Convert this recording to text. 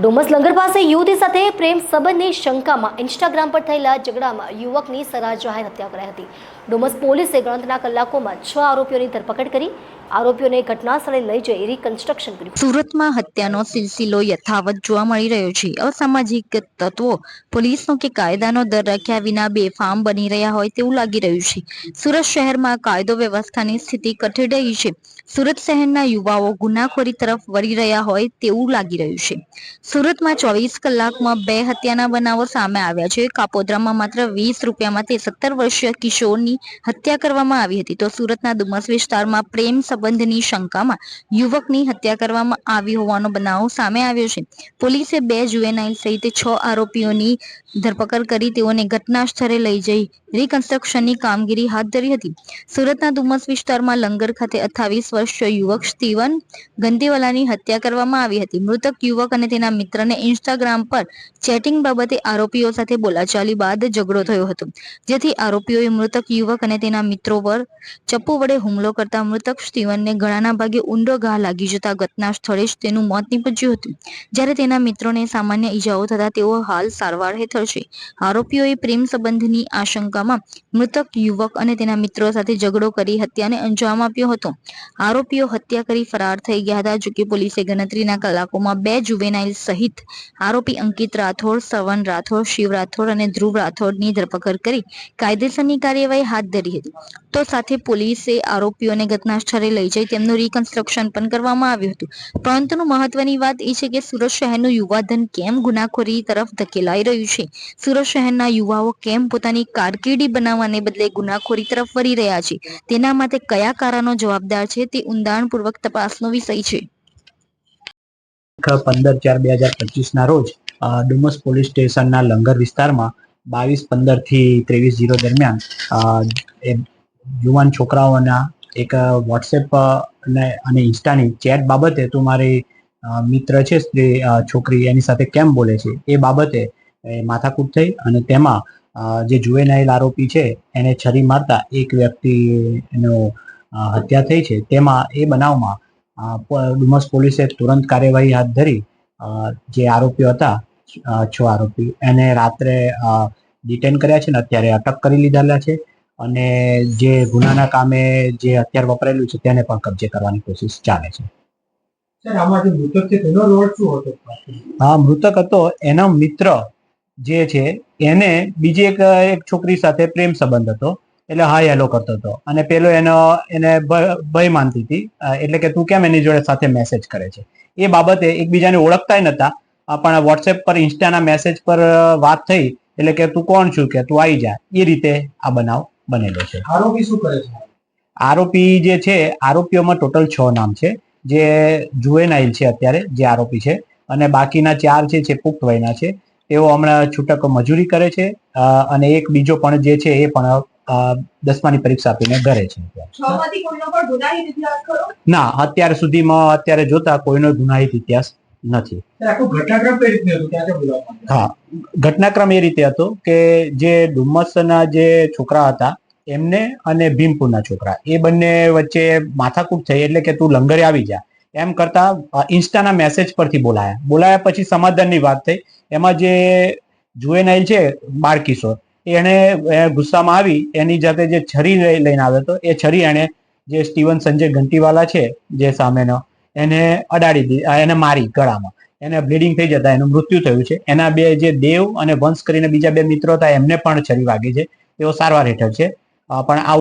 ડુમસ લંગર પાસે યુવતી સાથે પ્રેમ સંબંધની શંકામાં ઇન્સ્ટાગ્રામ પર થયેલા ઝઘડામાં યુવકની સરા જાહેર હત્યા કરાઈ હતી. ડોમસ પોલીસે ગણતરીના કલાકોમાં છ આરોપીઓની ધરપકડ કરી, આરોપીઓને ઘટના સ્થળે લઈ જઈ રિકન્સ્ટ્રક્શન કર્યું. સુરતમાં હત્યાનો સિલસિલો યથાવત જોવા મળી રહ્યો છે. અસામાજિક તત્વો, પોલીસનો કે કાયદાનો દર રાખ્યા વિના બેફામ બની રહ્યા હોય તેવું લાગી રહ્યું છે. સુરત શહેરમાં કાયદો વ્યવસ્થાની સ્થિતિ કઠી રહી છે. સુરત શહેરના યુવાઓ ગુનાખોરી તરફ વળી રહ્યા હોય તેવું લાગી રહ્યું છે. સુરતમાં ચોવીસ કલાકમાં બે હત્યાના બનાવો સામે આવ્યા છે. કાપોદ્રામાં માત્ર વીસ રૂપિયામાં સત્તર વર્ષીય કિશોરની હત્યા કરવામાં આવી હતી. તો સુરતના ડુમસ વિસ્તારમાં પ્રેમ સંબંધની શંકામાં યુવકની હત્યા કરવામાં આવી હોવાનો બનાવ સામે આવ્યો છે. પોલીસે બે જુએનાઇલ સહિત છ આરોપીઓની ધરપકડ કરી તેઓને ઘટના સ્થળે લઈ જઈ રિકન્સ્ટ્રક્શનની કામગીરી હાથ ધરી હતી. સુરતના ડુમસ વિસ્તારમાં લંગર ખાતે અઠ્ઠાવીસ વર્ષીય યુવક સ્ટીવન ગંદીવાલાની હત્યા કરવામાં આવી હતી. મૃતક યુવક અને તેના મિત્રને ઇન્સ્ટાગ્રામ પર ચેટિંગ બાબતે આરોપીઓ સાથે બોલાચાલી બાદ ઝઘડો થયો હતો. જેથી આરોપીઓએ મૃતક યુવક અને તેના મિત્રો પર ચપ્પુ વડે હુમલો કરતા મૃતક સ્ટીવનને ગળાના ભાગે ઊંડો ઘા લાગી જતા ઘટના સ્થળે જ તેનું મોત નીપજ્યું હતું. જ્યારે તેના મિત્રોને સામાન્ય ઈજાઓ થતા તેઓ હાલ સારવાર હેઠળ છે. આરોપીઓએ પ્રેમ સંબંધની આશંકામાં મૃતક યુવક અને તેના મિત્રો સાથે ઝઘડો કરી હત્યાને અંજામ આપ્યો હતો. આરોપીઓ હત્યા કરી ફરાર થઈ ગયા હતા જોકે પોલીસે ગણતરીના કલાકોમાં બે જુવેનાઇલ સહિત આરોપી અંકિત રાઠોડ, સવન રાઠોડ, શિવ રાઠોડ અને ધ્રુવ રાઠોડની ધરપકડ કરી કાયદેસરની કાર્યવાહી હાથ ધરી હતી. તો સાથે પોલીસે આરોપીઓને ઘટના સ્થળે લઈ જઈ તેમનું રિકન્સ્ટ્રક્શન પણ કરવામાં આવ્યું હતું. પરંતુ મહત્વની વાત એ છે કે સુરત શહેરનું યુવાધન કેમ ગુનાખોરી તરફ ધકેલાઈ રહ્યું છે? સુરત શહેરના યુવાઓ કેમ પોતાની કારકિર્દી બનાવવાને બદલે ગુનાખોરી તરફ વળી રહ્યા છે? તેના માટે કયા કારણો જવાબદાર છે? તે ઊંડાણપૂર્વક તપાસનો વિષય છે. પંદર ચાર બે હજાર પચીસના રોજ ડુમસ પોલીસ સ્ટેશનના લંગર વિસ્તારમાં બાવીસ પંદરથી ત્રેવીસ જીરો દરમિયાન યુવાન છોકરાઓના એક વોટ્સએપ અને ઇન્સ્ટાની ચેટ બાબતે તું મારી મિત્ર છે સ્ત્રી છોકરી એની સાથે કેમ બોલે છે એ બાબતે માથાકૂટ થઈ અને તેમાં જે જુવેનાઇલ આરોપી છે એને છરી મારતા એક વ્યક્તિ એનો હત્યા થઈ છે. તેમાં એ બનાવમાં ડુમસ પોલીસે તુરંત કાર્યવાહી હાથ ધરી જે આરોપીઓ હતા છ આરોપી એને રાત્રે ડિટેન કર્યા છે ને અત્યારે અટક કરી લીધેલા છે અને જે ગુનાના કામે જે અત્યારે વપરાયેલું છે તેને પણ કબજે કરવાની કોશિશ ચાલે છે. હા મૃતક હતો એનો મિત્ર જે છે એને બીજી એક એક છોકરી સાથે પ્રેમ સંબંધ હતો. એટલે હા હેલો કરતો હતો. અને પેલો એનો એને ભય માનતી હતી. એટલે કે તું કેમ એની જોડે સાથે મેસેજ કરે છે? એ બાબતે એકબીજાને ઓળખતા નતા. પણ વોટ્સએપ પર ઇન્સ્ટાના મેસેજ પર વાત થઈ. એટલે કે તું કોણ છું કે તું આવી જા. એ રીતે આ બનાવ બનેલો છે. આરોપી શું કરે છે? આરોપી જે છે આરોપીઓમાં ટોટલ છ નામ છે. જે જુએનાઇલ છે અત્યારે જે આરોપી છે. અને બાકીના ચાર છે જે પુખ્ત વયના છે. તેઓ હમણાં છૂટક મજૂરી કરે છે. અને એક બીજો પણ જે છે એ પણ દસમાની પરીક્ષા આપીને ઘરે છે ના અત્યાર સુધીમાં અત્યારે જોતા કોઈનો ગુનાહિત ઇતિહાસ નથી. હા ઘટનાક્રમ એ રીતે હતો કે જે ડુમસના જે છોકરા હતા એમને અને ભીમપુરના છોકરા એ બંને વચ્ચે માથાકૂટ થઈ એટલે કે તું લંગરે આવી જા. એમ કરતા ઇન્સ્ટાના મેસેજ પરથી બોલાયા. બોલાયા પછી સમાધાનની વાત થઈ. એમાં જે જુએનાઇલ છે બાળ એને ગુસ્સામાં આવી, એની જાતે જે છરી લઈ- લઈને આવ્યો હતો, એ છરી એણે જે સ્ટીવન સંજય ઘંટીવાલા છે, જે સામેનો, એને અડાડી દીધી એને મારી ગળામાં. એને બ્લીડિંગ થઈ જતા, એનું મૃત્યુ થયું છે. એના બે જે દેવ અને વંશ કરીને બીજા બે મિત્રો હતા, એમને પણ છરી વાગી છે. તેઓ સારવાર હેઠળ છે. પણ આ